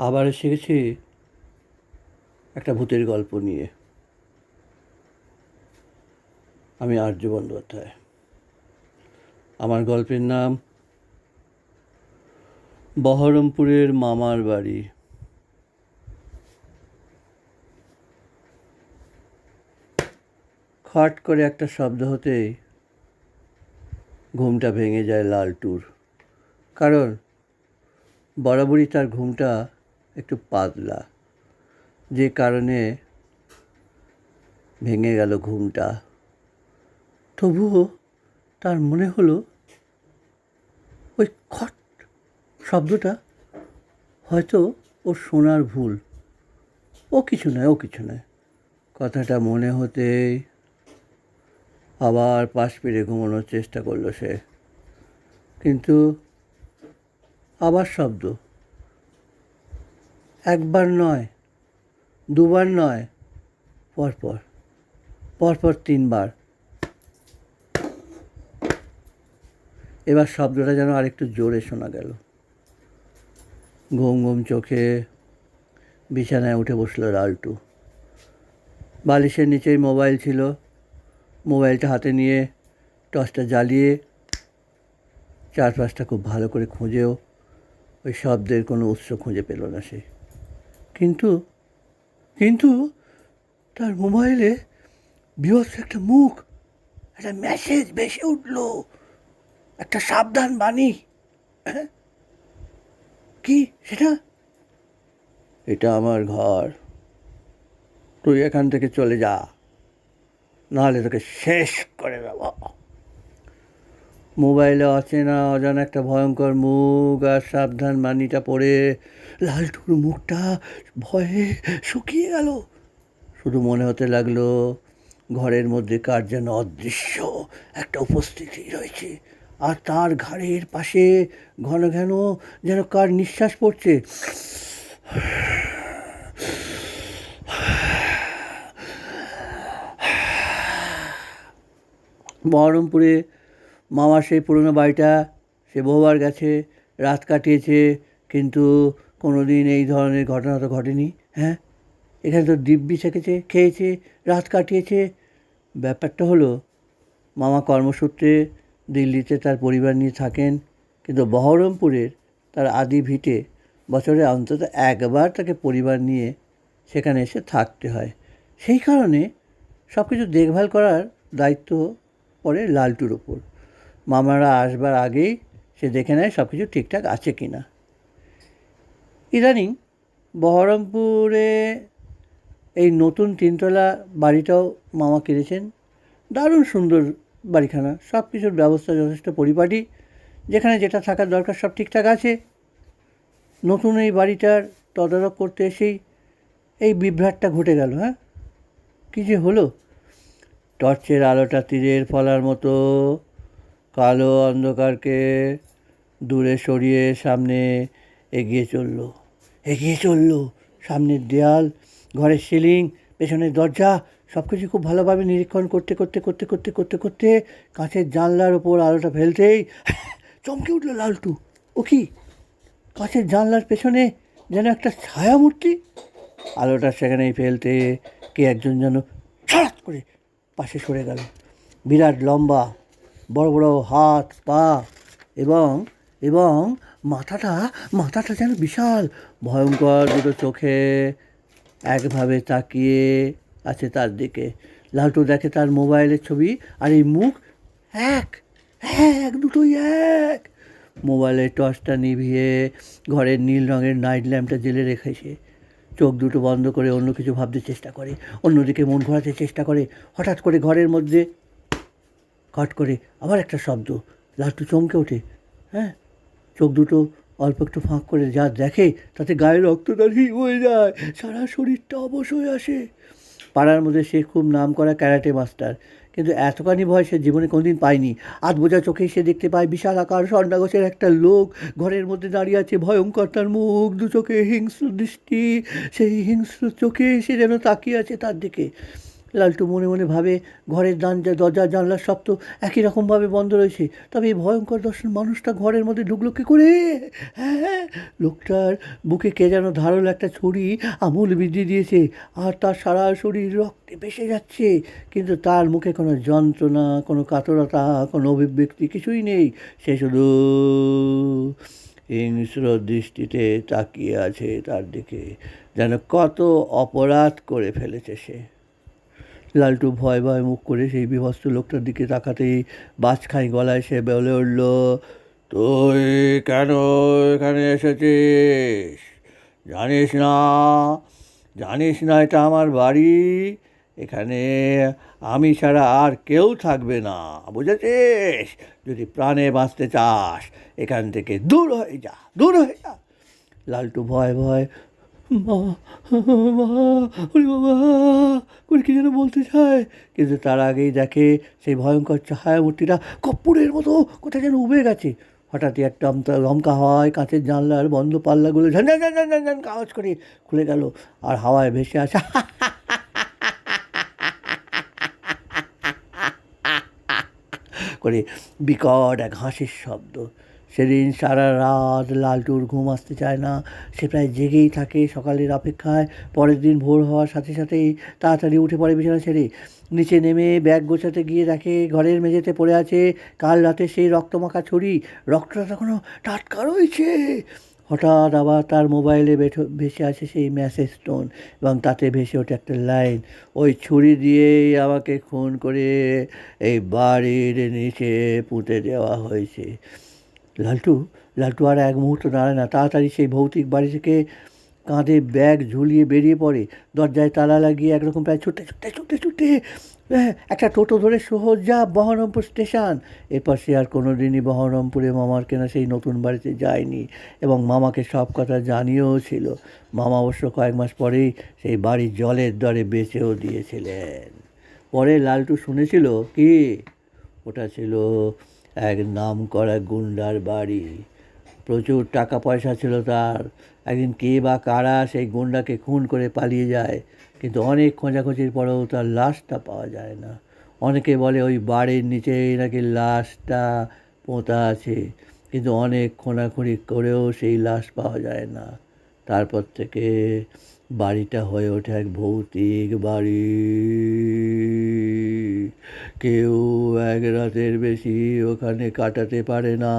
আবার এসে গেছি একটা ভূতের গল্প নিয়ে। আমি আর্য বন্দ্যোপাধ্যায়। আমার গল্পের নাম বহরমপুরের মামার বাড়ি। খট করে একটা শব্দ হতেই ঘুমটা ভেঙে যায় লালটুর। কারণ বরাবরই তার ঘুমটা একটু পাতলা। যে কারণে ভেঙে গেল ঘুমটা। তবুও তার মনে হলো, ওই খট শব্দটা হয়তো ও শোনার ভুল। ও কিছু নয়, ও কিছু নয়। কথাটা মনে হতেই আবার পাশ ফিরে ঘুমানোর চেষ্টা করল সে। কিন্তু আবার শব্দ। একবার নয়, দুবার নয়, পরপর পরপর তিনবার। এবার শব্দটা যেন আরেকটু জোরে শোনা গেল। ঘুম ঘুম চোখে বিছানায় উঠে বসল লালটু। বালিশের নিচেই মোবাইল ছিল। মোবাইলটা হাতে নিয়ে টর্চটা জ্বালিয়ে চারপাশটা খুব ভালো করে খুঁজেও ওই শব্দের কোনো উৎস খুঁজে পেল না সে। কিন্তু কিন্তু তার মোবাইলে বিভৎস একটা মুখ, একটা মেসেজ ভেসে উঠল। একটা সাবধান বাণী। হ্যাঁ? কি? সেটা? এটা আমার ঘর। তুই এখান থেকে চলে যা। নাহলে তোকে শেষ করে দেবো। মোবাইলে অচেনা, অজানা একটা ভয়ঙ্কর মুখ আর সাবধান মানিটা পড়ে লালটুর মুখটা ভয়ে শুকিয়ে গেল। শুধু মনে হতে লাগল, ঘরের মধ্যে কার যেন অদৃশ্য একটা উপস্থিতি রয়েছে আর তার ঘাড়ের পাশে ঘন ঘন যেন কার নিঃশ্বাস পড়ছে। বহরমপুরে মামার সেই পুরনো বাড়িটা, সে বহুবার গেছে, রাত কাটিয়েছে, কিন্তু কোনো দিন এই ধরনের ঘটনা তো ঘটেনি হ্যাঁ? এখানে তো দিব্যি থেকেছে, খেয়েছে, রাত কাটিয়েছে। ব্যাপারটা হলো, মামা কর্মসূত্রে দিল্লিতে তার পরিবার নিয়ে থাকেন, কিন্তু বহরমপুরের তার আদি ভিটে বছরে অন্তত একবার তাকে পরিবার নিয়ে সেখানে এসে থাকতে হয়। সেই কারণে সব কিছু দেখভাল করার দায়িত্ব পড়ে লালটুর ওপর। মামারা আসবার আগেই সে দেখে নেয় সব কিছু ঠিকঠাক আছে কি না ইদানিং বহরমপুরে এই নতুন তিনতলা বাড়িটাও মামা কিনেছেন। দারুণ সুন্দর বাড়িখানা সব কিছুর ব্যবস্থা যথেষ্ট পরিপাটি। যেখানে যেটা থাকার দরকার সব ঠিকঠাক আছে। নতুন এই বাড়িটার তদারক করতে এসেই এই বিভ্রাটটা ঘটে গেল হ্যাঁ? কী যে হলো? টর্চের আলোটা তীরের ফলার মতো। কালো অন্ধকারকে দূরে সরিয়ে সামনে এগিয়ে চলল। এগিয়ে চলল। সামনের দেয়াল, ঘরের সিলিং, পেছনের দরজা সব কিছু খুব ভালোভাবে নিরীক্ষণ করতে করতে করতে করতে করতে করতে কাঁচের জানলার ওপর আলোটা ফেলতেই চমকে উঠল লালটু। ও কি? কাঁচের জানলার পেছনে যেন একটা ছায়ামূর্তি? আলোটা সেখানেই ফেলতে কে একজন যেন ছাড়াত করে পাশে সরে গেল। বিরাট লম্বা বড় বড় হাত, পা এবং এবং মাথাটা মাথাটা যেন বিশাল, ভয়ঙ্কর দুটো চোখে একভাবে তাকিয়ে আছে তার দিকে। লালটু দেখে তার মোবাইলের ছবি আর এই মুখ এক এক, দুটোই এক। মোবাইলের টর্চটা নিভিয়ে ঘরের নীল রঙের নাইট ল্যাম্পটা জেলে রেখেছে চোখ দুটো বন্ধ করে অন্য কিছু ভাবতে চেষ্টা করে। অন্যদিকে মন ঘোরাতে চেষ্টা করে। হঠাৎ করে ঘরের মধ্যে খট করে আবার একটা শব্দ। লাট্টু চমকে ওঠে। হ্যাঁ? চোখ দুটো অল্প একটু ফাঁক করে যা দেখে, তাতে গায়ে রক্তটা হিম হয়ে যায়। সারা শরীরটা অবশ হয়ে আসে। পাড়ার মধ্যে সে খুব নাম করা ক্যারাটে মাস্টার। কিন্তু এতখানি ভয় সে জীবনে কোনোদিন পায়নি। আধ বোঝা চোখে সে দেখতে পায় বিশাল আকার স্বর্ণাগোছের একটা লোক। ঘরের মধ্যে দাঁড়িয়ে আছে ভয়ঙ্কর তার মুখ, দু চোখে হিংস্র দৃষ্টি। সেই হিংস্র চোখে সে যেন তাকিয়ে আছে তার দিকে। লালটু মনে মনে ভাবে, ঘরের দান দরজা জানলার সব তো একই রকমভাবে বন্ধ রয়েছে। তবে এই ভয়ঙ্কর দর্শন মানুষটা ঘরের মধ্যে ঢুকলো কী করে? হ্যাঁ লোকটার বুকে কে যেন ধারালো একটা ছুরি আমূল বৃদ্ধি দিয়েছে আর তার সারা শরীর রক্তে ভেসে যাচ্ছে। কিন্তু তার মুখে কোনো যন্ত্রণা, কোনো কাতরতা, কোনো অভিব্যক্তি কিছুই নেই। সে শুধু হিংস্র দৃষ্টিতে তাকিয়ে আছে তার দিকে। যেন কত অপরাধ করে ফেলেছে সে। লালটু ভয় ভয় মুখ করে সেই বিভস্ত লোকটার দিকে তাকাতেই বাজখাই গলায় সে বলে উঠল, তুই কেন এখানে এসেছিস? জানিস না জানিস না এটা আমার বাড়ি। এখানে আমি ছাড়া আর কেউ থাকবে না, বুঝেছিস? যদি প্রাণে বাঁচতে চাস, এখান থেকে দূর হয়ে যা, দূর হয়ে যা। লালটু ভয় ভয় মা মা, ওরে বাবা, করে কি যেন বলতে চায়। কিন্তু তার আগেই দেখে সেই ভয়ঙ্কর ছায়ামূর্তিটা কপ্পুরের মতো কোথায় যেন উবে গেছে। হঠাৎই একটা লমকা হাওয়ায় কাঁচের জানলার বন্ধ পাল্লাগুলো ঝান ঝান ঝান ঝান ঝান ঝান আওয়াজ করে খুলে গেল আর হাওয়ায় ভেসে আসে। করে বিকট এক হাসির শব্দ। সেদিন সারা রাত লালটুর ঘুম আসতে চায় না। সে প্রায় জেগেই থাকে সকালের অপেক্ষায়। পরের দিন ভোর হওয়ার সাথে সাথেই তাড়াতাড়ি উঠে পড়ে বিছানা ছেড়ে। নিচে নেমে ব্যাগ গোছাতে গিয়ে দেখে ঘরের মেঝেতে পড়ে আছে কাল রাতে সেই রক্তমাখা ছুরি। রক্তটা তখনও টাটকা রয়েছে। হঠাৎ আবার তার মোবাইলে ভেসে আসে সেই মেসেজ টোন এবং তাতে ভেসে ওঠে একটা লাইন, ওই ছুরি দিয়েই আমাকে খুন করে এই বাড়ির নিচে পুঁতে দেওয়া হয়েছে। লালটু লালটু আর এক মুহূর্ত দাঁড়ায় না। তাড়াতাড়ি সেই ভৌতিক বাড়ি থেকে কাঁধে ব্যাগ ঝুলিয়ে বেরিয়ে পড়ে। দরজায় তালা লাগিয়ে একরকম প্রায় ছুটতে ছুটতে ছুটতে ছুটতে হ্যাঁ, একটা টোটো ধরে সোজা বহরমপুর স্টেশন। এরপর সে আর কোনো দিনই বহরমপুরে মামার কেনা সেই নতুন বাড়িতে যায়নি এবং মামাকে সব কথা জানিয়েও ছিল। মামা অবশ্য কয়েক মাস পরেই সেই বাড়ি জলের দরে বেচেও দিয়েছিলেন। পরে লালটু শুনেছিল কি? ওটা ছিল এক নাম করা গুন্ডার বাড়ি। প্রচুর টাকা পয়সা ছিল তার। একদিন কে বা কারা সেই গুন্ডাকে খুন করে পালিয়ে যায়, কিন্তু অনেক খোঁজাখুঁজির পরেও তার লাশটা পাওয়া যায় না। অনেকে বলে ওই বাড়ির নিচেই নাকি লাশটা পোঁতা আছে, কিন্তু অনেক খোঁড়াখুঁড়ি করেও সেই লাশ পাওয়া যায় না। তারপর থেকে বাড়িটা হয়ে ওঠে এক ভৌতিক বাড়ি। কেউ এক রাতের বেশি ওখানে কাটাতে পারে না।